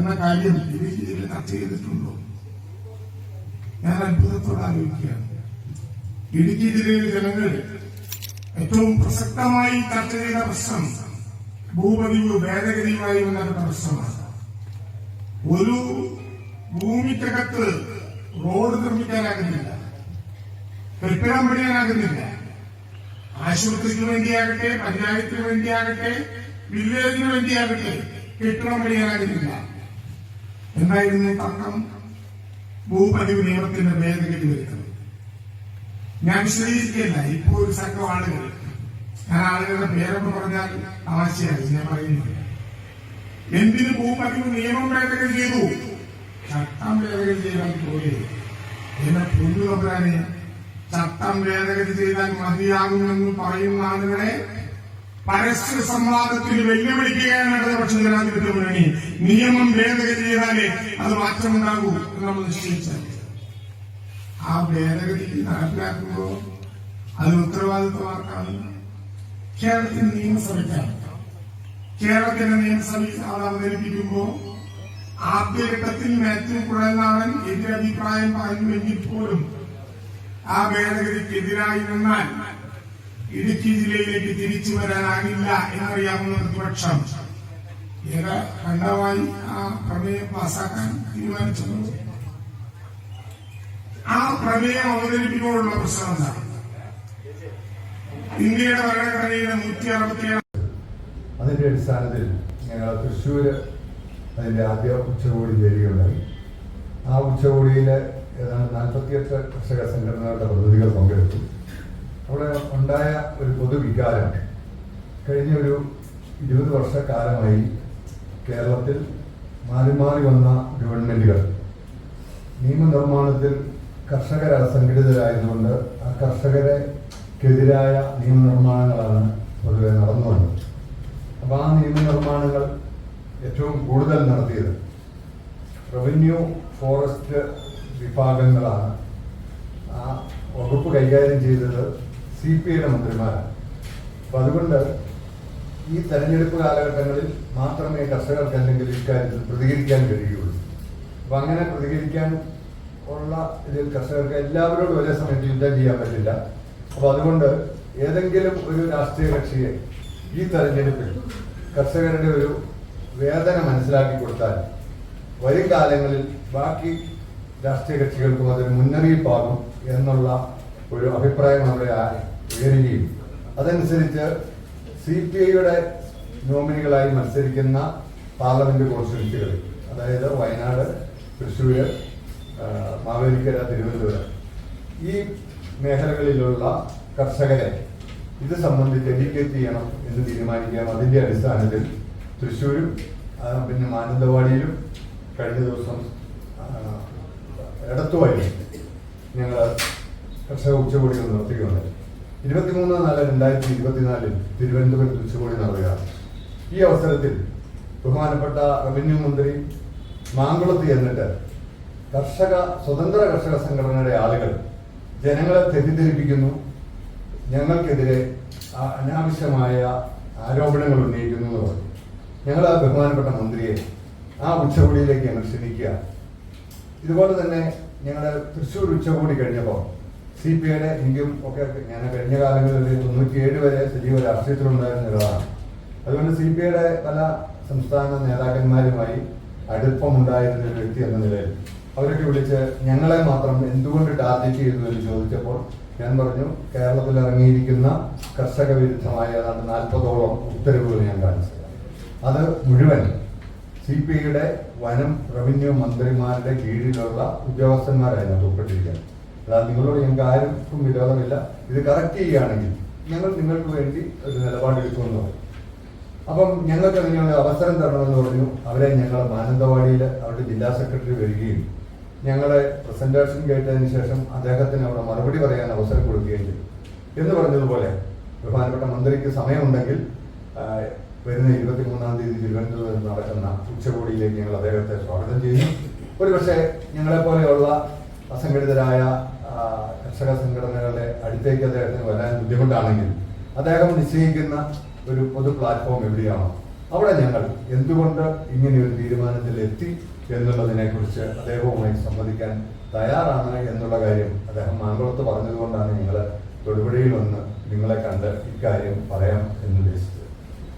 എന്ന കാര്യം ഇടുക്കി ജില്ലയിൽ ചർച്ച ചെയ്തിട്ടുണ്ടോ? ഞാൻ അത്ഭുതത്തോടെ ആലോചിക്കുകയാണ്. ഇടുക്കി ജില്ലയിലെ ജനങ്ങൾ ഏറ്റവും പ്രസക്തമായി ചർച്ച ചെയ്ത പ്രശ്നം ഭൂപതിയോ ഭേദഗതിയുമായി ബന്ധപ്പെട്ട പ്രശ്നമാണ്. ഒരു ഭൂമിക്കകത്ത് റോഡ് നിർമ്മിക്കാനാകുന്നില്ല കെട്ടിടം പണിയാനാകുന്നില്ല ആശുപത്രിക്ക് വേണ്ടിയാകട്ടെ പഞ്ചായത്തിന് വേണ്ടിയാകട്ടെ വില്ലേജിന് വേണ്ടിയാകട്ടെ കെട്ടിടം പണിയാനാകുന്നില്ല എന്തായിരുന്നു തർക്കം ഭൂപതിവ് നിയമത്തിന്റെ ഭേദഗതി വരുത്തണം. ഞാൻ വിശദീകരിക്കില്ല ഇപ്പോ ഒരു സംഘം ആളുകൾ ഞാൻ ആളുകളുടെ പേരെന്ന് പറഞ്ഞാൽ ആവശ്യമായി ഞാൻ പറയുന്നില്ല. എന്തിന് ഭൂപതിവ് നിയമം ഭേദഗതി ചെയ്തു? ചട്ടം ഭേദഗതി ചെയ്താൽ പോലെ എന്നെ തമ്പുരാനെ ചട്ടം ഭേദഗതി ചെയ്താൽ മതിയാകുമെന്ന് പറയുന്ന ആളുകളെ പരസ്യ സംവാദത്തിന് വെല്ലുവിളിക്കുകയാണ് ഇടതുപക്ഷ ജനാധിപത്യ മുന്നണി. നിയമം ഭേദഗതി ചെയ്താലേ അത് മാറ്റമുണ്ടാകൂ എന്ന് നമ്മൾ നിശ്ചയിച്ചാൽ. ആ ഭേദഗതി നടപ്പിലാക്കുമ്പോൾ അത് ഉത്തരവാദിത്തമാർക്കാണ് കേരളത്തിന് നിയമസഭയ്ക്കാണ്. കേരളത്തിന്റെ നിയമസഭയ്ക്ക് അത് അവതരിപ്പിക്കുമ്പോൾ ആദ്യഘട്ടത്തിൽ മാത്യു കുഴൽനാടൻ എതിരഭിപ്രായം പറഞ്ഞുവെങ്കിൽ പോലും ആ ഭേദഗതിക്കെതിരായി നിന്നാൽ ഇടുക്കി ജില്ലയിലേക്ക് തിരിച്ചു വരാനാകില്ല എന്നറിയാവുന്ന പ്രതിപക്ഷം ഏറെ കണ്ടമായി ആ പ്രമേയം പാസാക്കാൻ തീരുമാനിച്ചത് ആ പ്രമേയം അവതരിപ്പിക്കുമ്പോഴുള്ള പ്രശ്നം എന്താണ് ഇന്ത്യയുടെ ഭരണഘടനയിലെ നൂറ്റി അറുപത്തിയേഴ് അതിന്റെ അടിസ്ഥാനത്തിൽ ഞങ്ങൾ തൃശ്ശൂര് അതിന്റെ ആദ്യ ഉച്ചകോടി ചേരുകയുണ്ടായി. ആ ഉച്ചകോടിയിൽ ഏതാണ്ട് നാൽപ്പത്തിയെട്ട് കർഷക സംഘടനകളുടെ പ്രതിനിധികൾ പങ്കെടുത്തു. അവിടെ ഉണ്ടായ ഒരു പൊതുവികാരം കഴിഞ്ഞ ഒരു ഇരുപത് വർഷക്കാലമായി കേരളത്തിൽ മാറി മാറി വന്ന ഗവൺമെന്റുകൾ. നിയമനിർമ്മാണത്തിൽ കർഷകർ അസംഘടിതരായതുകൊണ്ട് ആ കർഷകരെക്കെതിരായ നിയമനിർമ്മാണങ്ങളാണ് പൊതുവെ നടന്നു വന്നത്. അപ്പോൾ ആ നിയമനിർമ്മാണങ്ങൾ ഏറ്റവും കൂടുതൽ നടത്തിയത് റവന്യൂ ഫോറസ്റ്റ് വിഭാഗങ്ങളാണ്. ആ വകുപ്പ് കൈകാര്യം ചെയ്തത് സി പി ഐയുടെ മന്ത്രിമാരാണ്. അപ്പം അതുകൊണ്ട് ഈ തെരഞ്ഞെടുപ്പ് കാലഘട്ടങ്ങളിൽ മാത്രമേ കർഷകർക്ക് അല്ലെങ്കിൽ ഇക്കാര്യത്തിൽ പ്രതികരിക്കാൻ കഴിയുകയുള്ളൂ. അപ്പം അങ്ങനെ പ്രതികരിക്കാൻ ഉള്ള ഇതിൽ കർഷകർക്ക് എല്ലാവരോടും ഒരേ സമയത്ത് യുദ്ധം ചെയ്യാൻ പറ്റില്ല. അപ്പോൾ അതുകൊണ്ട് ഏതെങ്കിലും ഒരു രാഷ്ട്രീയ കക്ഷിയെ ഈ തെരഞ്ഞെടുപ്പിൽ കർഷകരുടെ ഒരു വേദന മനസ്സിലാക്കി കൊടുത്താൽ വരും കാലങ്ങളിൽ ബാക്കി രാഷ്ട്രീയ കക്ഷികൾക്കും അതൊരു മുന്നറിയിപ്പാകും എന്നുള്ള ഒരു അഭിപ്രായം അവിടെ ഉയരുകയും അതനുസരിച്ച് സി പി ഐയുടെ നോമിനികളായി മത്സരിക്കുന്ന പാർലമെന്റ് കോൺസ്റ്റിറ്റ്യൂൻസികളിൽ അതായത് വയനാട് തൃശ്ശൂർ മാവേലിക്കര തിരുവനന്തപുരം ഈ മേഖലകളിലുള്ള കർഷകരെ ഇത് സംബന്ധിച്ച് എഡ്യൂക്കേറ്റ് ചെയ്യണം എന്ന് തീരുമാനിക്കാം. അതിന്റെ അടിസ്ഥാനത്തിൽ തൃശ്ശൂരും പിന്നെ മാനന്തവാടിയിലും കഴിഞ്ഞ ദിവസം ഇടത്തുവഴി ഞങ്ങൾ കർഷക ഉച്ചകോടികൾ നടത്തുകയുണ്ടായി ഇരുപത്തിമൂന്ന് നാല് രണ്ടായിരത്തി ഇരുപത്തിനാലിൽ തിരുവനന്തപുരത്ത് ഉച്ചകോടി നടത്തുകയാണ്. ഈ അവസരത്തിൽ ബഹുമാനപ്പെട്ട റവന്യൂ മന്ത്രി മാങ്കുളത്ത് ചെന്നിട്ട് കർഷക സ്വതന്ത്ര കർഷക സംഘടനയുടെ ആളുകൾ ജനങ്ങളെ തെറ്റിദ്ധരിപ്പിക്കുന്നു. ഞങ്ങൾക്കെതിരെ അനാവശ്യമായ ആരോപണങ്ങൾ ഉന്നയിക്കുന്നു എന്ന് പറഞ്ഞു. ഞങ്ങൾ ആ ബഹുമാനപ്പെട്ട മന്ത്രിയെ ആ ഉച്ചകോടിയിലേക്ക് ഞങ്ങൾ ക്ഷണിക്കുക ഇതുപോലെ തന്നെ ഞങ്ങളുടെ തൃശ്ശൂർ ഉച്ചകോടി കഴിഞ്ഞപ്പോൾ സി പി ഐയുടെ ഇന്ത്യയും ഒക്കെ ഞാൻ കഴിഞ്ഞ കാലങ്ങളിൽ തൊണ്ണൂറ്റിയേഴ് വരെ സജീവ രാഷ്ട്രീയത്തിലുണ്ടായിരുന്ന ഒരാളാണ്. അതുകൊണ്ട് സി പി ഐയുടെ പല സംസ്ഥാന നേതാക്കന്മാരുമായി അടുപ്പമുണ്ടായിരുന്ന ഒരു വ്യക്തി എന്ന നിലയിൽ അവരൊക്കെ വിളിച്ച് ഞങ്ങളെ മാത്രം എന്തുകൊണ്ട് ടാർഗറ്റ് ചെയ്തു എന്ന് ചോദിച്ചപ്പോൾ ഞാൻ പറഞ്ഞു കേരളത്തിൽ ഇറങ്ങിയിരിക്കുന്ന കർഷക വിരുദ്ധമായ ഏതാണ്ട് നാൽപ്പതോളം ഉത്തരവുകൾ ഞാൻ കാണിച്ചു. അത് മുഴുവൻ സി പി ഐയുടെ വനം റവന്യൂ മന്ത്രിമാരുടെ കീഴിലുള്ള ഉദ്യോഗസ്ഥന്മാരായിരുന്നു ഉൾപ്പെട്ടിരിക്കുന്നത്. നിങ്ങളോട് ഞങ്ങൾക്ക് ആർക്കും വിരോധമില്ല. ഇത് കറക്റ്റ് ചെയ്യുകയാണെങ്കിൽ ഞങ്ങൾ നിങ്ങൾക്ക് വേണ്ടി ഒരു നിലപാടെടുക്കുമെന്ന് പറയും അപ്പം ഞങ്ങൾക്ക് അതിനുള്ള അവസരം തരണമെന്ന് പറഞ്ഞു. അവരെ ഞങ്ങൾ മാനന്തവാടിയിൽ അവരുടെ ജില്ലാ സെക്രട്ടറി വരികയും ഞങ്ങളെ പ്രസന്റേഷൻ കേട്ടതിന് ശേഷം അദ്ദേഹത്തിന് അവിടെ മറുപടി പറയാൻ അവസരം കൊടുക്കുകയും ചെയ്തു. എന്ന് പറഞ്ഞതുപോലെ ബഹുമാനപ്പെട്ട മന്ത്രിക്ക് സമയമുണ്ടെങ്കിൽ വരുന്ന ഇരുപത്തി മൂന്നാം തീയതി തിരുവനന്തപുരത്ത് നടക്കുന്ന ഉച്ചകോടിയിലേക്ക് ഞങ്ങൾ അദ്ദേഹത്തെ സ്വാഗതം ചെയ്യുന്നു. ഒരുപക്ഷെ ഞങ്ങളെപ്പോലെയുള്ള അസംഘടിതരായ കർഷക സംഘടനകളുടെ അടുത്തേക്ക് അദ്ദേഹത്തിന് വരാൻ ബുദ്ധിമുട്ടാണെങ്കിൽ അദ്ദേഹം നിശ്ചയിക്കുന്ന ഒരു പൊതു പ്ലാറ്റ്ഫോം എവിടെയാണോ അവിടെ ഞങ്ങൾ എന്തുകൊണ്ട് ഇങ്ങനെ ഒരു തീരുമാനത്തിൽ എത്തി എന്നുള്ളതിനെ കുറിച്ച് അദ്ദേഹവുമായി സംവദിക്കാൻ തയ്യാറാണ് എന്നുള്ള കാര്യം അദ്ദേഹം മാങ്കുളത്ത് പറഞ്ഞതുകൊണ്ടാണ് ഞങ്ങൾ തൊടുപുഴയിൽ വന്ന് നിങ്ങളെ കണ്ട് ഇക്കാര്യം പറയാം എന്ന് ഉദ്ദേശിച്ചത്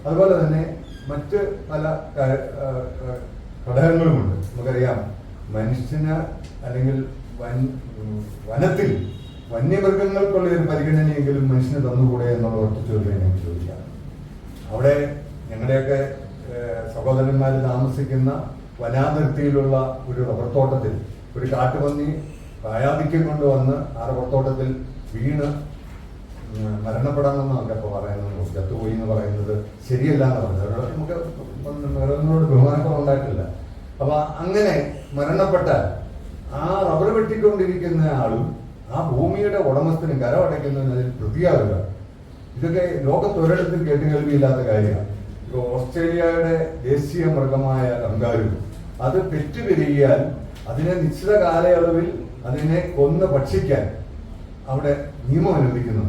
അതുപോലെ തന്നെ മറ്റ് പല ഘടകങ്ങളുമുണ്ട്. നമുക്കറിയാം മനുഷ്യന് അല്ലെങ്കിൽ വൻ വനത്തിൽ വന്യമൃഗങ്ങൾക്കുള്ള ഒരു പരിഗണനയെങ്കിലും മനുഷ്യന് തന്നുകൂടെ എന്നുള്ള ഒറ്റ ചോദ്യം എനിക്ക് ചോദിക്കാം. അവിടെ ഞങ്ങളുടെയൊക്കെ സഹോദരന്മാർ താമസിക്കുന്ന വനാതിർത്തിയിലുള്ള ഒരു റബ്ബർ തോട്ടത്തിൽ ഒരു കാട്ടുപന്നി പ്രായാധിക്യം കൊണ്ടുവന്ന് ആ റബ്ബർ തോട്ടത്തിൽ വീണ് ഉം, മരണപ്പെടണമെന്നൊക്കെ ഇപ്പോൾ പറയുന്നത്. ചത്തുപോയി എന്ന് പറയുന്നത് ശരിയല്ല എന്ന് പറഞ്ഞത്. അതുകൊണ്ട് നമുക്ക് മൃഗങ്ങളോട് ബഹുമാനക്കുറവ് ഉണ്ടായിട്ടില്ല അപ്പൊ അങ്ങനെ മരണപ്പെട്ടാൽ ആ റബ്ബർ വെട്ടിക്കൊണ്ടിരിക്കുന്ന ആളും ആ ഭൂമിയുടെ ഉടമസ്ഥനും കരമടയ്ക്കുന്നതിന് അതിൽ പ്രതിയാവുക ഇതൊക്കെ ലോകത്തൊരിടത്തും കേട്ടുകേൾവിയില്ലാത്ത കാര്യമാണ്. ഇപ്പൊ ഓസ്ട്രേലിയയുടെ ദേശീയ മൃഗമായ കങ്കാരു അത് പെറ്റുപെരുകിയാൽ അതിനെ നിശ്ചിത കാലയളവിൽ അതിനെ കൊന്ന് ഭക്ഷിക്കാൻ അവിടെ നിയമം അനുവദിക്കുന്നു.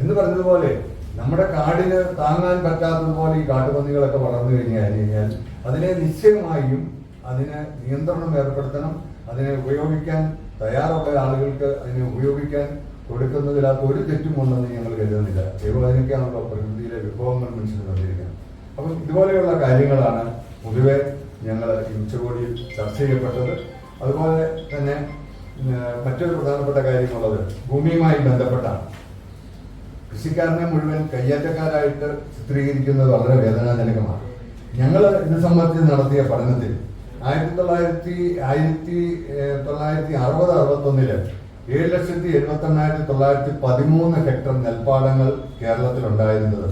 എന്ന് പറഞ്ഞതുപോലെ നമ്മുടെ കാടിന് താങ്ങാൻ പറ്റാത്തതുപോലെ ഈ കാട്ടുപന്നികളൊക്കെ വളർന്നു കഴിഞ്ഞു കഴിഞ്ഞാൽ അതിനെ നിശ്ചയമായും അതിന് നിയന്ത്രണം ഏർപ്പെടുത്തണം. അതിനെ ഉപയോഗിക്കാൻ തയ്യാറുള്ള ആളുകൾക്ക് അതിനെ ഉപയോഗിക്കാൻ കൊടുക്കുന്നതിനകത്ത് ഒരു തെറ്റും ഉണ്ടെന്ന് ഞങ്ങൾ കരുതുന്നില്ല. ദൈവവേദനയ്ക്കാണല്ലോ പ്രകൃതിയിലെ വിഭവങ്ങൾ മനുഷ്യന് തന്നിരിക്കുന്നത്. അപ്പം ഇതുപോലെയുള്ള കാര്യങ്ങളാണ് പൊതുവെ ഞങ്ങൾ ഉച്ചകോടിയിൽ ചർച്ച ചെയ്യപ്പെട്ടത്. അതുപോലെ തന്നെ മറ്റൊരു പ്രധാനപ്പെട്ട കാര്യമുള്ളത് ഭൂമിയുമായി ബന്ധപ്പെട്ടാണ്. കൃഷിക്കാരനെ മുഴുവൻ കയ്യേറ്റക്കാരായിട്ട് ചിത്രീകരിക്കുന്നത് വളരെ വേദനാജനകമാണ്. ഞങ്ങൾ ഇത് സംബന്ധിച്ച് നടത്തിയ പഠനത്തിൽ ആയിരത്തി തൊള്ളായിരത്തി ആയിരത്തി തൊള്ളായിരത്തി അറുപത് അറുപത്തൊന്നിൽ ഏഴ് ലക്ഷത്തി എഴുപത്തി എണ്ണായിരത്തി തൊള്ളായിരത്തി പതിമൂന്ന് ഹെക്ടർ നെൽപ്പാടങ്ങൾ കേരളത്തിൽ ഉണ്ടായിരുന്നത്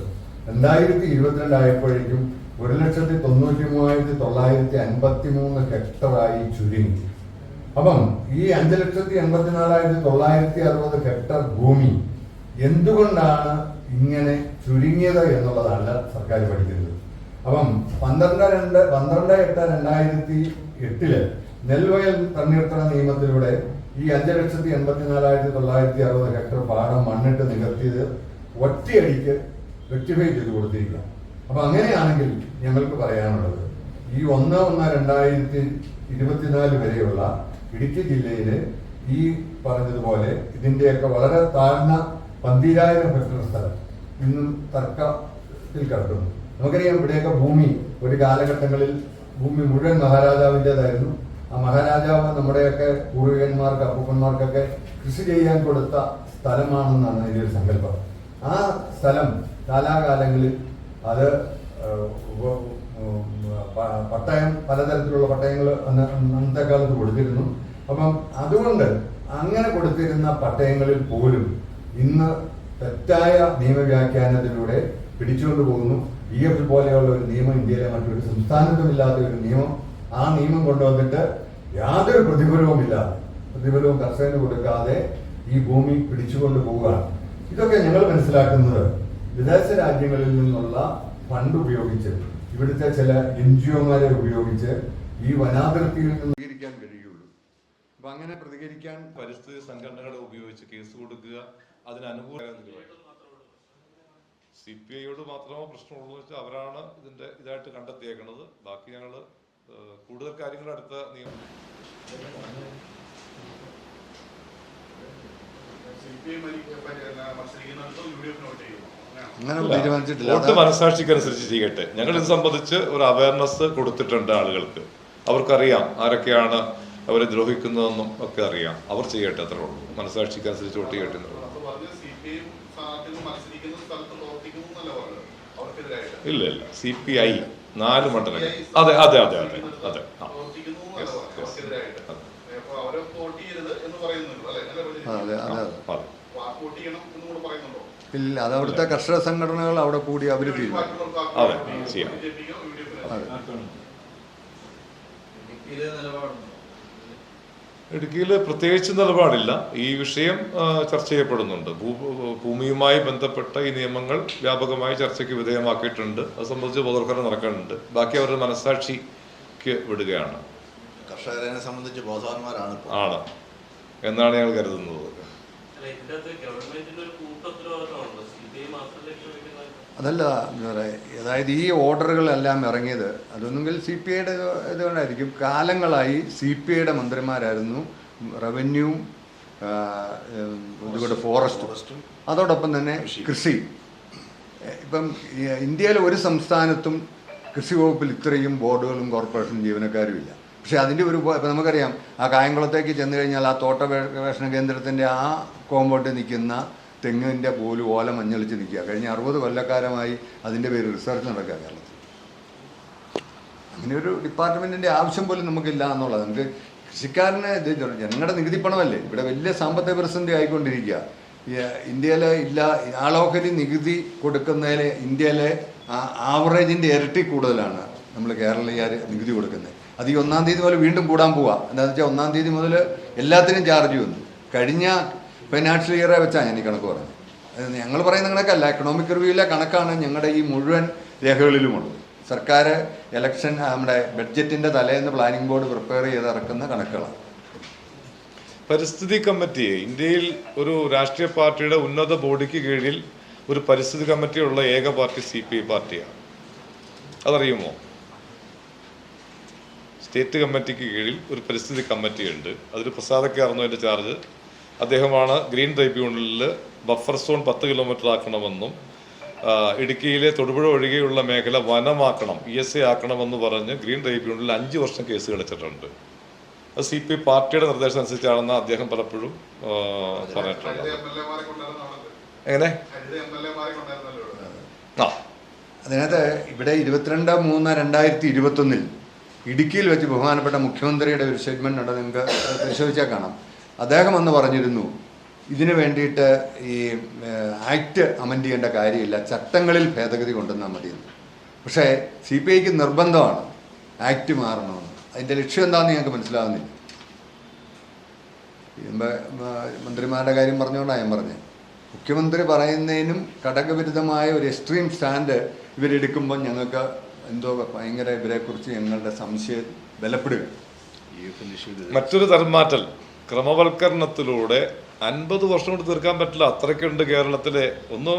രണ്ടായിരത്തി ഇരുപത്തിരണ്ട് ആയപ്പോഴേക്കും ഒരു ലക്ഷത്തി തൊണ്ണൂറ്റി മൂവായിരത്തി തൊള്ളായിരത്തി അൻപത്തി മൂന്ന് ഹെക്ടറായി ചുരുങ്ങി. അപ്പം ഈ അഞ്ച് ലക്ഷത്തി എൺപത്തിനാലായിരത്തി തൊള്ളായിരത്തി അറുപത് ഹെക്ടർ ഭൂമി എന്തുകൊണ്ടാണ് ഇങ്ങനെ ചുരുങ്ങിയത് എന്നുള്ളതാണ് സർക്കാർ പഠിക്കുന്നത്. അപ്പം പന്ത്രണ്ട് രണ്ട് പന്ത്രണ്ട് എട്ട് രണ്ടായിരത്തി എട്ടിൽ നെൽവയൽ തണ്ണീർത്തട നിയമത്തിലൂടെ ഈ അഞ്ച് ലക്ഷത്തി എൺപത്തിനാലായിരത്തി തൊള്ളായിരത്തി അറുപത് ഹെക്ടർ പാടം മണ്ണിട്ട് നികത്തിയത് ഒറ്റയടിക്ക് റെക്ടിഫൈ ചെയ്ത് കൊടുത്തിരിക്കുക. അപ്പൊ അങ്ങനെയാണെങ്കിൽ ഞങ്ങൾക്ക് പറയാനുള്ളത് ഈ ഒന്ന് ഒന്ന് രണ്ടായിരത്തി ഇരുപത്തിനാല് വരെയുള്ള ഇടുക്കി ജില്ലയിൽ ഈ പറഞ്ഞതുപോലെ ഇതിന്റെയൊക്കെ വളരെ താഴ്ന്ന പന്തിരായിരം ഹെക്ടർ സ്ഥലം ഇന്നും തർക്കത്തിൽ കിടക്കുന്നു. നമുക്കറിയാം ഇവിടെയൊക്കെ ഭൂമി ഒരു കാലഘട്ടങ്ങളിൽ ഭൂമി മുഴുവൻ മഹാരാജാവിന്റെതായിരുന്നു. ആ മഹാരാജാവ് നമ്മുടെയൊക്കെ പൂർവികന്മാർക്ക് അപ്പൂപ്പന്മാർക്കൊക്കെ കൃഷി ചെയ്യാൻ കൊടുത്ത സ്ഥലമാണെന്നാണ് അതിന്റെ ഒരു സങ്കല്പം. ആ സ്ഥലം കാലാകാലങ്ങളിൽ അത് പട്ടയം പലതരത്തിലുള്ള പട്ടയങ്ങൾ അന്ന് അന്നത്തെ കാലത്ത് കൊടുത്തിരുന്നു. അപ്പം അതുകൊണ്ട് അങ്ങനെ കൊടുത്തിരുന്ന പട്ടയങ്ങളിൽ പോലും ഇന്ന് തെറ്റായ നിയമവ്യാഖ്യാനത്തിലൂടെ പിടിച്ചുകൊണ്ട് പോകുന്നു. ബി എഫ് പോലെയുള്ള ഒരു നിയമം ഇന്ത്യയിലെ മറ്റൊരു സംസ്ഥാനത്തുമില്ലാത്ത ഒരു നിയമം ആ നിയമം കൊണ്ടുവന്നിട്ട് യാതൊരു പ്രതിഫലവും ഇല്ലാതെ പ്രതിഫലവും കർഷകന് കൊടുക്കാതെ ഈ ഭൂമി പിടിച്ചുകൊണ്ട് പോവുകയാണ്. ഇതൊക്കെ ഞങ്ങൾ മനസ്സിലാക്കുന്നത് വിദേശ രാജ്യങ്ങളിൽ നിന്നുള്ള ഫണ്ട് ഉപയോഗിച്ച് ഇവിടുത്തെ ചില എൻ ജി ഒമാരെ ഉപയോഗിച്ച് ഈ വനാതിർത്തിയിൽ നിന്ന് പ്രതികരിക്കാൻ കഴിയുള്ളൂ. അപ്പൊ അങ്ങനെ പ്രതികരിക്കാൻ പരിസ്ഥിതി സംഘടനകളെ ഉപയോഗിച്ച് കേസ് കൊടുക്കുക അതിന് അനുകൂല സി പി ഐയോട് മാത്രമോ പ്രശ്നമുള്ളൂ വെച്ചാൽ അവരാണ് ഇതിന്റെ ഇതായിട്ട് കണ്ടെത്തിയേക്കുന്നത് ബാക്കി ഞങ്ങൾ കൂടുതൽ കാര്യങ്ങൾ അടുത്ത നിയമം വോട്ട് മനസാക്ഷിക്കനുസരിച്ച് ചെയ്യട്ടെ. ഞങ്ങൾ ഇത് സംബന്ധിച്ച് ഒരു അവയർനെസ് കൊടുത്തിട്ടുണ്ട് ആളുകൾക്ക്. അവർക്കറിയാം ആരൊക്കെയാണ് അവരെ ദ്രോഹിക്കുന്നതെന്നും ഒക്കെ അറിയാം. അവർ ചെയ്യട്ടെ അത്രേ ഉള്ളൂ. മനസാക്ഷിക്കനുസരിച്ച് വോട്ട് ചെയ്യട്ടെ എന്നുള്ളൂ. ഇല്ല ഇല്ല. സി പി ഐ നാല് മണ്ഡലങ്ങൾ. അതെ അതെ അതെ അതെ അതെ. ഇല്ല അത് അവിടുത്തെ കർഷക സംഘടനകൾ അവിടെ കൂടി അവർ തീരുമാനിക്കും. അതെ ചെയ്യാം. അതെ. നിലപാടുണ്ടോ? ഇടുക്കിയിൽ പ്രത്യേകിച്ച് നിലപാടില്ല. ഈ വിഷയം ചർച്ച ചെയ്യപ്പെടുന്നുണ്ട്. ഭൂമിയുമായി ബന്ധപ്പെട്ട ഈ നിയമങ്ങൾ വ്യാപകമായി ചർച്ചയ്ക്ക് വിധേയമാക്കിയിട്ടുണ്ട്. അത് സംബന്ധിച്ച് ബോധവൽക്കരണം നടക്കുന്നുണ്ട് ബാക്കി അവരുടെ മനസ്സാക്ഷിക്ക് വിടുകയാണ്. കർഷകരെ സംബന്ധിച്ച് ബോധവാന്മാരാണ് ആണ്. എന്നാണ് ഞങ്ങൾ കരുതുന്നത്. അല്ല ഇതിന്റെ അകത്ത് ഗവൺമെന്റിന്റെ ഒരു കൂട്ടുത്തരവാദിത്തമാണല്ലോ സി ബി ഐ മാത്രമല്ല ചോദിക്കുന്നത് അതല്ല അതായത് ഈ ഓർഡറുകളെല്ലാം ഇറങ്ങിയത് അതൊന്നുകിൽ സി പി ഐയുടെ ഇതുകൊണ്ടായിരിക്കും. കാലങ്ങളായി സി പി ഐയുടെ മന്ത്രിമാരായിരുന്നു. റവന്യൂ ഇതുകൊണ്ട് ഫോറസ്റ്റ്. അതോടൊപ്പം തന്നെ കൃഷി. ഇപ്പം ഇന്ത്യയിലെ ഒരു സംസ്ഥാനത്തും കൃഷി വകുപ്പിൽ ഇത്രയും ബോർഡുകളും കോർപ്പറേഷൻ ജീവനക്കാരും ഇല്ല. പക്ഷേ അതിന്റെ ഒരു ഇപ്പം നമുക്കറിയാം ആ കായംകുളത്തേക്ക് ചെന്ന് കഴിഞ്ഞാൽ ആ തോട്ട ഗവേഷണ കേന്ദ്രത്തിന്റെ ആ കോമ്പൗണ്ടിൽ നിൽക്കുന്ന തെങ്ങിന്റെ പോലും ഓല മഞ്ഞളിച്ച് നിൽക്കുക. കഴിഞ്ഞ അറുപത് കൊല്ലക്കാലമായി അതിന്റെ പേര് റിസർച്ച് നടക്കുക കേരളത്തിൽ. അങ്ങനെ ഒരു ഡിപ്പാർട്ട്മെന്റിന്റെ ആവശ്യം പോലും നമുക്കില്ല എന്നുള്ളത്. നമുക്ക് കൃഷിക്കാരന് ജനങ്ങളുടെ നികുതി പണമല്ലേ? ഇവിടെ വലിയ സാമ്പത്തിക പ്രതിസന്ധി ആയിക്കൊണ്ടിരിക്കുക. ഇന്ത്യയിലെ ഇല്ല ആളോഹരി നികുതി കൊടുക്കുന്നതിൽ ഇന്ത്യയിലെ ആവറേജിന്റെ ഇരട്ടി കൂടുതലാണ് നമ്മൾ കേരളീയർ നികുതി കൊടുക്കുന്നത്. അത് ഈ ഒന്നാം തീയതി മുതൽ വീണ്ടും കൂടാൻ പോവുക എന്താണെന്ന് വെച്ചാൽ ഒന്നാം തീയതി മുതൽ എല്ലാത്തിനും ചാർജ് വന്നു. കഴിഞ്ഞ ഫൈനാൻഷ്യൽ ഇയറെ വെച്ചാണ് ഞാൻ ഈ കണക്ക് പറഞ്ഞത് ഞങ്ങൾ പറയുന്ന കണക്കല്ല എക്കണോമിക് റിവ്യൂവിലെ കണക്കാണ് ഞങ്ങളുടെ ഈ മുഴുവൻ രേഖകളിലുമുള്ളത്. സർക്കാർ ഇലക്ഷൻ നമ്മുടെ ബഡ്ജറ്റിന്റെ തലേന്ന് പ്ലാനിംഗ് ബോർഡ് പ്രിപ്പയർ ചെയ്ത് ഇറക്കുന്ന കണക്കുകളാണ്. പരിസ്ഥിതി കമ്മിറ്റി ഇന്ത്യയിൽ ഒരു രാഷ്ട്രീയ പാർട്ടിയുടെ ഉന്നത ബോഡിക്ക് കീഴിൽ ഒരു പരിസ്ഥിതി കമ്മിറ്റിയുള്ള ഏക പാർട്ടി സി പി ഐ പാർട്ടിയാണ്. അതറിയുമോ? സ്റ്റേറ്റ് കമ്മിറ്റിക്ക് കീഴിൽ ഒരു പരിസ്ഥിതി കമ്മിറ്റിയുണ്ട്. അതിൽ പ്രസാദക്കാർന്നു അതിന്റെ ചാർജ് അദ്ദേഹമാണ് ഗ്രീൻ ട്രൈബ്യൂണലിൽ ബഫർ സോൺ പത്ത് കിലോമീറ്റർ ആക്കണമെന്നും ഇടുക്കിയിലെ തൊടുപുഴ ഒഴികെയുള്ള മേഖല വനമാക്കണം ഇ എസ് എ ആക്കണമെന്ന് പറഞ്ഞ് ഗ്രീൻ ട്രൈബ്യൂണലിൽ അഞ്ച് വർഷം കേസ് കളിച്ചിട്ടുണ്ട്. അത് സി പി പാർട്ടിയുടെ നിർദ്ദേശം അനുസരിച്ചാണെന്ന് അദ്ദേഹം പലപ്പോഴും പറഞ്ഞിട്ടുണ്ട് എങ്ങനെ? ആ. അതിനകത്ത് ഇവിടെ ഇരുപത്തിരണ്ട് മൂന്ന് രണ്ടായിരത്തി ഇരുപത്തൊന്നിൽ ഇടുക്കിയിൽ വെച്ച് ബഹുമാനപ്പെട്ട മുഖ്യമന്ത്രിയുടെ ഒരു സ്റ്റേറ്റ്മെന്റ് ഉണ്ട് നിങ്ങൾക്ക് പരിശോധിച്ചാൽ കാണാം. അദ്ദേഹം അന്ന് പറഞ്ഞിരുന്നു ഇതിനു വേണ്ടിയിട്ട് ഈ ആക്ട് അമെൻഡ് ചെയ്യേണ്ട കാര്യമില്ല ചട്ടങ്ങളിൽ ഭേദഗതി കൊണ്ടുവന്നാൽ മതിയെന്ന് പക്ഷേ സി പി ഐക്ക് നിർബന്ധമാണ് ആക്ട് മാറണമെന്ന്. അതിന്റെ ലക്ഷ്യം എന്താണെന്ന് ഞങ്ങൾക്ക് മനസ്സിലാവുന്നില്ല. മന്ത്രിമാരുടെ കാര്യം പറഞ്ഞുകൊണ്ടാണ് ഞാൻ പറഞ്ഞത്. മുഖ്യമന്ത്രി പറയുന്നതിനും ഘടകവിരുദ്ധമായ ഒരു എക്സ്ട്രീം സ്റ്റാൻഡ് ഇവരെടുക്കുമ്പോൾ ഞങ്ങൾക്ക് എന്തോ ഭയങ്കര ഇവരെക്കുറിച്ച് ഞങ്ങളുടെ സംശയം ബലപ്പെടുക. മറ്റൊരു തരംമാറ്റൽ ക്രമവൽക്കരണത്തിലൂടെ അൻപത് വർഷം കൊണ്ട് തീർക്കാൻ പറ്റില്ല. അത്രയ്ക്കുണ്ട് കേരളത്തിലെ. ഒന്ന്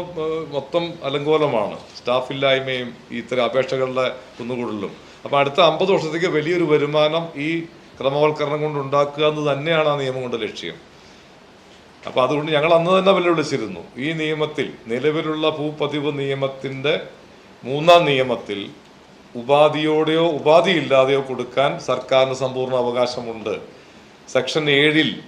മൊത്തം അലങ്കോലമാണ്. സ്റ്റാഫില്ലായ്മയും ഇത്തരം അപേക്ഷകളുടെ കുന്നുകൂടലും അപ്പോൾ അടുത്ത അമ്പത് വർഷത്തേക്ക് വലിയൊരു വരുമാനം ഈ ക്രമവൽക്കരണം കൊണ്ട് ഉണ്ടാക്കുക എന്ന് തന്നെയാണ് ആ നിയമം കൊണ്ട് ലക്ഷ്യം. അപ്പോൾ അതുകൊണ്ട് ഞങ്ങൾ അന്ന് തന്നെ വെല്ലുവിളിച്ചിരുന്നു. ഈ നിയമത്തിൽ നിലവിലുള്ള ഭൂപതിവ് നിയമത്തിന്റെ മൂന്നാം നിയമത്തിൽ ഉപാധിയോടെയോ ഉപാധിയില്ലാതെയോ കൊടുക്കാൻ സർക്കാരിന് സമ്പൂർണ അവകാശമുണ്ട്. സെക്ഷൻ ഏഴിൽ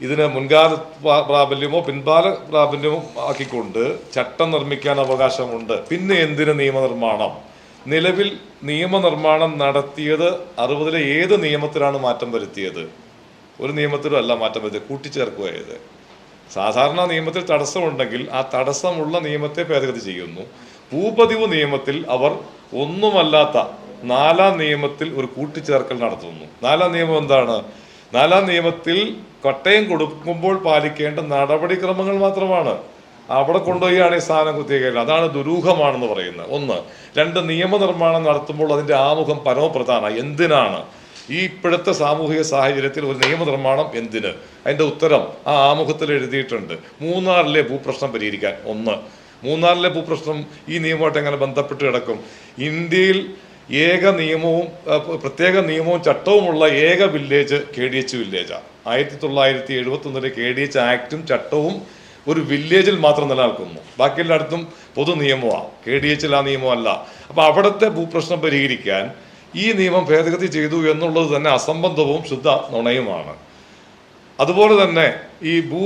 ഇതിന് മുൻകാല പ്രാ- പ്രാബല്യമോ പിൻകാല പ്രാബല്യമോ ആക്കിക്കൊണ്ട് ചട്ടം നിർമ്മിക്കാൻ അവകാശമുണ്ട്. പിന്നെ എന്തിന് നിയമനിർമ്മാണം? നിലവിൽ നിയമനിർമ്മാണം നടത്തിയത് അറുപതിലെ ഏത് നിയമത്തിലാണ് മാറ്റം വരുത്തിയത്? ഒരു നിയമത്തിലും അല്ല മാറ്റം വരുത്തിയത് കൂട്ടിച്ചേർക്കുകയത് സാധാരണ നിയമത്തിൽ തടസ്സമുണ്ടെങ്കിൽ ആ തടസ്സമുള്ള നിയമത്തെ ഭേദഗതി ചെയ്യുന്നു. ഭൂപതിവ് നിയമത്തിൽ അവർ ഒന്നുമല്ലാത്ത നാലാം നിയമത്തിൽ ഒരു കൂട്ടിച്ചേർക്കൽ നടത്തുന്നു. നാലാം നിയമം എന്താണ്? നാലാം നിയമത്തിൽ കൊട്ടയം കൊടുക്കുമ്പോൾ പാലിക്കേണ്ട നടപടിക്രമങ്ങൾ മാത്രമാണ്. അവിടെ കൊണ്ടുപോയാണ് ഈ സാധനം കുത്തിയേക്കൽ അതാണ് ദുരൂഹമാണെന്ന് പറയുന്നത്. ഒന്ന് രണ്ട് നിയമനിർമ്മാണം നടത്തുമ്പോൾ അതിന്റെ ആമുഖം പരമപ്രധാന എന്തിനാണ്? ഈ ഇപ്പോഴത്തെ സാമൂഹിക സാഹചര്യത്തിൽ ഒരു നിയമനിർമ്മാണം എന്തിന്? അതിന്റെ ഉത്തരം ആ ആമുഖത്തിൽ എഴുതിയിട്ടുണ്ട്. മൂന്നാറിലെ ഭൂപ്രശ്നം പരിഹരിക്കാൻ. ഒന്ന് മൂന്നാറിലെ ഭൂപ്രശ്നം ഈ നിയമമായിട്ട് എങ്ങനെ ബന്ധപ്പെട്ട് കിടക്കും? ഇന്ത്യയിൽ ഏക നിയമവും പ്രത്യേക നിയമവും ചട്ടവുമുള്ള ഏക വില്ലേജ് കെ ഡി എച്ച് വില്ലേജാണ് ആയിരത്തി തൊള്ളായിരത്തി എഴുപത്തി ഒന്നിലെ കെ ഡി എച്ച് ആക്ടും ചട്ടവും ഒരു വില്ലേജിൽ മാത്രം നിലനിൽക്കുന്നു. ബാക്കി എല്ലായിടത്തും പൊതു നിയമമാണ് കെ ഡി എച്ചിൽ ആ നിയമമല്ല. അപ്പോൾ അവിടുത്തെ ഭൂപ്രശ്നം പരിഹരിക്കാൻ ഈ നിയമം ഭേദഗതി ചെയ്തു എന്നുള്ളത് തന്നെ അസംബന്ധവും ശുദ്ധ നുണയുമാണ്. അതുപോലെ തന്നെ ഈ ഭൂ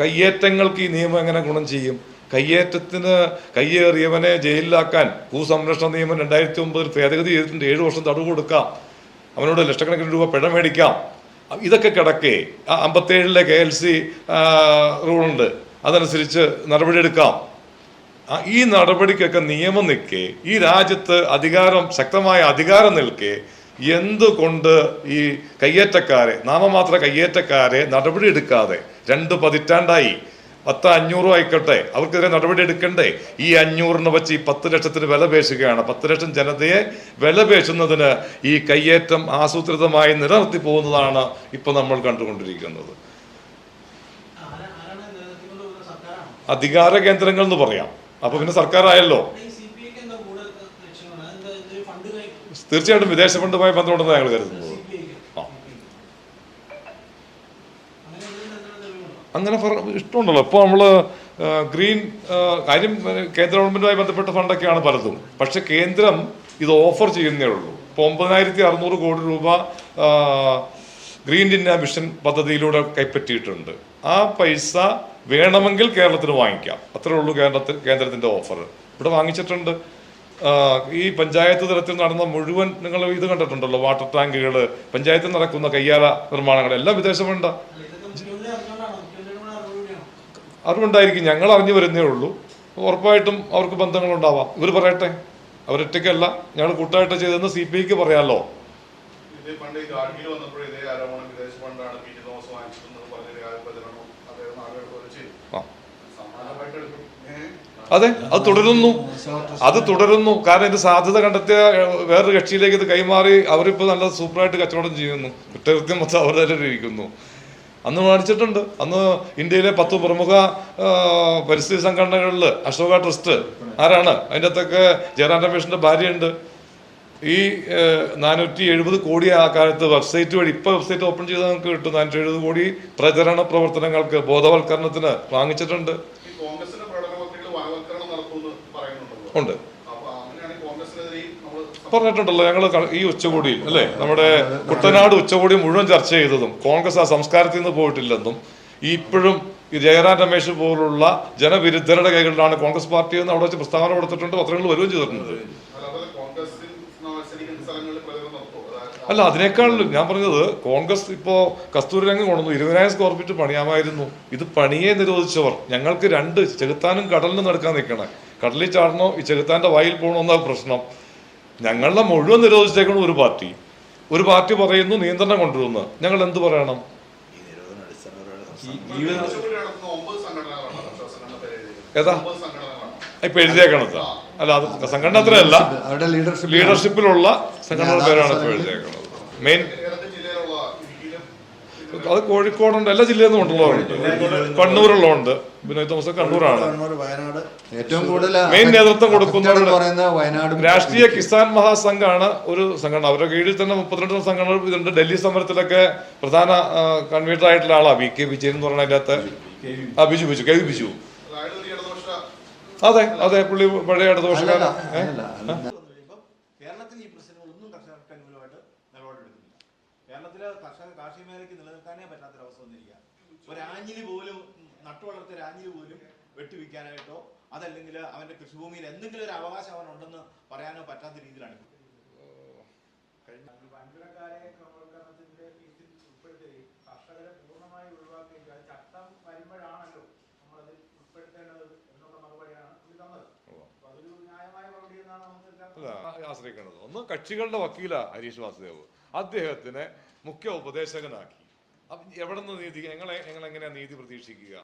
കയ്യേറ്റങ്ങൾക്ക് ഈ നിയമം എങ്ങനെ ഗുണം ചെയ്യും? കയ്യേറ്റത്തിന് കയ്യേറിയവനെ ജയിലിലാക്കാൻ ഭൂസംരക്ഷണ നിയമം രണ്ടായിരത്തി ഒമ്പതിൽ ഭേദഗതി ചെയ്തിട്ടുണ്ട്. ഏഴ് വർഷം തടവ് കൊടുക്കാം. അവനോട് ലക്ഷക്കണക്കിന് രൂപ പിഴ മേടിക്കാം. ഇതൊക്കെ കിടക്കെ. അമ്പത്തേഴിലെ കെ എൽ സി റൂളുണ്ട്. അതനുസരിച്ച് നടപടിയെടുക്കാം ഈ നടപടിക്കൊക്കെ നിയമം നിൽക്കെ ഈ രാജ്യത്ത് അധികാരം ശക്തമായ അധികാരം നിൽക്കെ എന്തുകൊണ്ട് ഈ കയ്യേറ്റക്കാരെ നാമമാത്ര കയ്യേറ്റക്കാരെ നടപടി എടുക്കാതെ രണ്ട് പതിറ്റാണ്ടായി? പത്ത് അഞ്ഞൂറും ആയിക്കോട്ടെ. അവർക്കെതിരെ നടപടി എടുക്കണ്ടേ? ഈ അഞ്ഞൂറിന് വെച്ച് ഈ പത്ത് ലക്ഷത്തിന് വില പേശുകയാണ്. പത്ത് ലക്ഷം ജനതയെ വില പേശുന്നതിന് ഈ കയ്യേറ്റം ആസൂത്രിതമായി നിലനിർത്തി പോകുന്നതാണ് ഇപ്പൊ നമ്മൾ കണ്ടുകൊണ്ടിരിക്കുന്നത്. അധികാര കേന്ദ്രങ്ങൾ എന്ന് പറയാം. അപ്പൊ പിന്നെ സർക്കാരായല്ലോ. തീർച്ചയായിട്ടും വിദേശ ഫണ്ടുമായി ബന്ധമുണ്ടെന്ന് ഞങ്ങൾ കരുതുന്നത് അങ്ങനെ ഇഷ്ടമുണ്ടല്ലോ. ഇപ്പോൾ നമ്മൾ ഗ്രീൻ കാര്യം കേന്ദ്ര ഗവൺമെന്റുമായി ബന്ധപ്പെട്ട ഫണ്ടൊക്കെയാണ് പലതും. പക്ഷെ കേന്ദ്രം ഇത് ഓഫർ ചെയ്യുന്നേ ഉള്ളൂ. ഇപ്പോൾ ഒമ്പതിനായിരത്തി അറുന്നൂറ് കോടി രൂപ ഗ്രീൻ ഇന്ത്യ മിഷൻ പദ്ധതിയിലൂടെ കൈപ്പറ്റിയിട്ടുണ്ട്. ആ പൈസ വേണമെങ്കിൽ കേരളത്തിന് വാങ്ങിക്കാം. അത്രേ ഉള്ളൂ കേരളത്തിൽ കേന്ദ്രത്തിന്റെ ഓഫർ ഇവിടെ വാങ്ങിച്ചിട്ടുണ്ട്. ഈ പഞ്ചായത്ത് തലത്തിൽ നടന്ന മുഴുവൻ നിങ്ങൾ ഇത് കണ്ടിട്ടുണ്ടല്ലോ. വാട്ടർ ടാങ്കുകൾ പഞ്ചായത്തിൽ നടക്കുന്ന കയ്യാല നിർമ്മാണങ്ങൾ എല്ലാം വിദേശ ഫണ്ടാ അല്ല, ഇതൊക്കെ മുഖ്യമന്ത്രി അറിഞ്ഞോണ്ടാണോ? മുഖ്യമന്ത്രിയുടെ കൂടെ അറിവുകൂടിയാണോ? അറിവുണ്ടായിരിക്കും ഞങ്ങൾ അറിഞ്ഞു വരുന്നേ ഉള്ളൂ. ഉറപ്പായിട്ടും അവർക്ക് ബന്ധങ്ങളുണ്ടാവാം. ഇവർ പറയട്ടെ? അവരൊറ്റയ്ക്കല്ല. ഞങ്ങൾ കൂട്ടായിട്ട് ചെയ്തെന്ന് സി പി ഐക്ക് പറയാമല്ലോ അതെ അത് തുടരുന്നു. അത് തുടരുന്നു. കാരണം ഇത് സാധ്യത കണ്ടെത്തിയ വേറൊരു കക്ഷിയിലേക്ക് ഇത് കൈമാറി അവരിപ്പോൾ നല്ല സൂപ്പറായിട്ട് കച്ചവടം ചെയ്യുന്നു. കുറ്റകൃത്യം മൊത്തം അവർ തന്നെ ഇരിക്കുന്നു അന്ന് കാണിച്ചിട്ടുണ്ട്. അന്ന് ഇന്ത്യയിലെ പത്ത് പ്രമുഖ പരിസ്ഥിതി സംഘടനകളിൽ അശോക ട്രസ്റ്റ് ആരാണ്? അതിന്റെ അകത്തൊക്കെ ജയറാം രമേഷിന്റെ ഭാര്യയുണ്ട്. ഈ നാനൂറ്റി എഴുപത് കോടി ആ കാലത്ത് വെബ്സൈറ്റ് വഴി ഇപ്പോൾ വെബ്സൈറ്റ് ഓപ്പൺ ചെയ്താൽ നമുക്ക് കിട്ടും. നാനൂറ്റി എഴുപത് കോടി പ്രചരണ പ്രവർത്തനങ്ങൾക്ക് ബോധവൽക്കരണത്തിന് വാങ്ങിച്ചിട്ടുണ്ട്. ഉണ്ട് അപ്പൊ അങ്ങനെയാണെങ്കിൽ കോൺഗ്രസിനെതിരെയും നമ്മൾ പറഞ്ഞിട്ടുണ്ടല്ലോ ഞങ്ങൾ ഈ ഉച്ചകോടിയിൽ അല്ലേ? നമ്മുടെ കുട്ടനാട് ഉച്ചകോടി മുഴുവൻ ചർച്ച ചെയ്തതും കോൺഗ്രസ് ആ സംസ്കാരത്തിൽ നിന്ന് പോയിട്ടില്ലെന്നും ഇപ്പോഴും ഈ ജയറാം രമേശ് പോലുള്ള ജനവിരുദ്ധരുടെ കൈകളിലാണ് കോൺഗ്രസ് പാർട്ടി എന്ന് അവിടെ വെച്ച് പ്രസ്താവന കൊടുത്തിട്ടുണ്ട് പത്രങ്ങൾ വരികയും ചെയ്തിട്ടുണ്ട്. അല്ല അതിനേക്കാളും ഞാൻ പറഞ്ഞത് കോൺഗ്രസ് ഇപ്പോ കസ്തൂരി രംഗം കൊണ്ടുവന്നു ഇരുപതിനായിരം സ്ക്വയർ ഫീറ്റ് പണിയാമായിരുന്നു. ഇത് പണിയെ നിരോധിച്ചവർ ഞങ്ങൾക്ക് രണ്ട് ചെകുത്താനും കടലിനും നടക്കാൻ നിൽക്കണേ. കടലിൽ ചാടണോ ഈ ചെകുത്താന്റെ വായിൽ പോകണോ എന്നാ പ്രശ്നം. ഞങ്ങളുടെ മുഴുവൻ നിരോധിച്ചേക്കണം ഒരു പാർട്ടി. ഒരു പാർട്ടി പറയുന്നു നിയന്ത്രണം കൊണ്ടുവന്ന്. ഞങ്ങൾ എന്ത് പറയണം. ഏതാ? സംഘടനകളാണ്. ഇപ്പൊ എഴുതിയേക്കണത്. അല്ല അത് സംഘടന അത്രയല്ല ലീഡർഷിപ്പിലുള്ള സംഘടന പേരാണ് ഇപ്പൊ എഴുതിയേക്കണത്. മെയിൻ അത് കോഴിക്കോടുണ്ട്. എല്ലാ ജില്ലയിൽ നിന്നും ഉള്ളവരുണ്ട് കണ്ണൂരുള്ളതുണ്ട് ബിനോയ് തോമസ് കണ്ണൂരാണ്. കണ്ണൂർ വയനാട്. ഏറ്റവും കൂടുതൽ മെയിൻ നേതൃത്വം കൊടുക്കുന്നവരുടെ- രാഷ്ട്രീയ കിസാൻ മഹാസംഘാണ് ഒരു സംഘടന. അവരുടെ കീഴിൽ തന്നെ മുപ്പത്തിരണ്ട് സംഘടന ഇതുണ്ട്. ഡൽഹി സമരത്തിലൊക്കെ പ്രധാന കൺവീനർ ആയിട്ടുള്ള ആളാ. വി കെ വിജയൻ എന്ന് പറഞ്ഞ അതിന്റെ അകത്ത്. ആ Biju Biju. K V Biju. അതെ അതെ. പുള്ളി പഴയ ഇടതുപക്ഷക്കാരൻ ഏ? ഇപ്പം കേരളത്തിൽ ഈ പ്രശ്നങ്ങളൊന്നും കർഷകർക്ക് അനുകൂലമായിട്ട് നിലപാടെടുക്കുന്നില്ല കേരളത്തിൽ കർഷക മേഖലയ്ക്ക് നിലനിൽക്കാനേ പറ്റാത്തൊരവസ്ഥ വന്നിരിക്കുക ഒരാഞ്ഞിലി പോലും നട്ടു വളർത്തിയ ഒരാഞ്ഞിലി പോലും വെട്ടിവിൽക്കാനായിട്ടോ അതല്ലെങ്കിൽ അവന്റെ കൃഷിഭൂമിയിൽ എന്തെങ്കിലും ഒരു അവകാശം അവനുണ്ടെന്ന് പറയാനോ പറ്റാത്ത രീതിയിലാണ് ഇപ്പോൾ. വൻകിടക്കാരെ ക്രമവൽക്കരണത്തിന്റെ ലിസ്റ്റിൽ ഉൾപ്പെടുത്തുകയും കർഷകരെ പൂർണമായി ഒഴിവാക്കുകയും ചെയ്തു. അത് ചട്ടം വരുമ്പോഴാണല്ലോ നമ്മളതിൽ ഉൾപ്പെടുത്തേണ്ടത് എന്നുള്ള മറുപടിയാണ് പുള്ളി തന്നത് അപ്പൊ അതൊരു ന്യായമായ മറുപടി എന്നാണ് നമുക്ക് എല്ലാം ആശ്രയിക്കുന്നത് ഒന്ന് കക്ഷികളുടെ വക്കീല ഹരീഷ് വാസുദേവ് അദ്ദേഹത്തിനെ മുഖ്യ ഉപദേശകനാക്കി. എവിടെ നിന്ന് നീതി ഞങ്ങളെ ഞങ്ങൾ നീതി പ്രതീക്ഷിക്കുക?